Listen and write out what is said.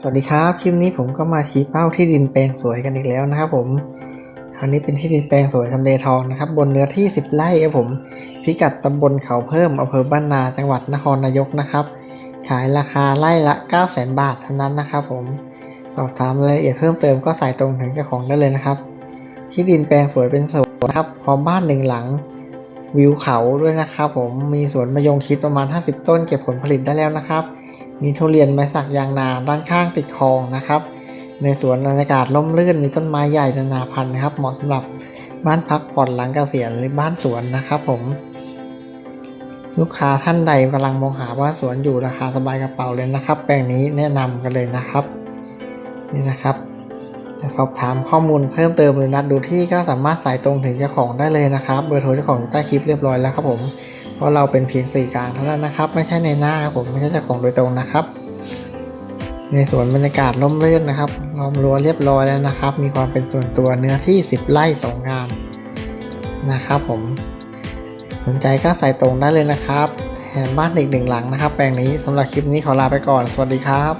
สวัสดีครับคลิปนี้ผมก็มาชี้เป้าที่ดินแปลงสวยกันอีกแล้วนะครับผมคราวนี้เป็นที่ดินแปลงสวยทำเลทองนะครับ บนเนื้อที่ 10 ไร่ครับผม พิกัดตำบลเขาเพิ่มอำเภอบ้านนาจังหวัดนครนายกนะครับ ขายราคาไร่ละ 9 0 0 0 0 0 บาทเท่านั้นนะครับผมสอบถามรายละเอียดเพิ่มเติมก็สายตรงถึงเจ้าของได้เลยนะครับ ที่ดินแปลงสวยเป็นสวนนะครับพร้อมบ้านหนึ่งหลัง วิวเขาด้วยนะครับผมมีสวนมะยงชิดประมาณ 50 ต้นเก็บผลผลิตได้แล้วนะครับ มีทุเรียนไม้สักยางนาด้านข้างติดคลองนะครับ ในสวนบรรยากาศร่มรื่นมีต้นไม้ใหญ่นานาพันธุ์นะครับ เหมาะสำหรับบ้านพักผ่อนหลังเกษียณหรือบ้านสวนนะครับผม ลูกค้าท่านใดกำลังมองหาบ้านสวนอยู่ราคาสบายกระเป๋าเลยนะครับ แปลงนี้แนะนำกันเลยนะครับ นี่นะครับ จะสอบถามข้อมูลเพิ่มเติมหรือนัดดูที่ก็สามารถสายตรงถึงเจ้าของได้เลยนะครับ เบอร์โทรเจ้าของอยู่ใต้คลิปเรียบร้อยแล้วครับผม เพราะเราเป็นเพียงสื่อกลางเท่านั้นนะครับ ไม่ใช่ในหน้าครับผมไม่ใช่เจ้าของโดยตรงนะครับ ในสวนบรรยากาศร่มรื่นนะครับล้อมรั้วเรียบร้อยแล้วนะครับ มีความเป็นส่วนตัวเนื้อที่ 10 ไร่สองงานนะครับผม สนใจก็ใส่ตรงได้เลยนะครับแถมบ้านอีกหนึ่งหลังนะครับ แปลงนี้สำหรับคลิปนี้ขอลาไปก่อน สวัสดีครับ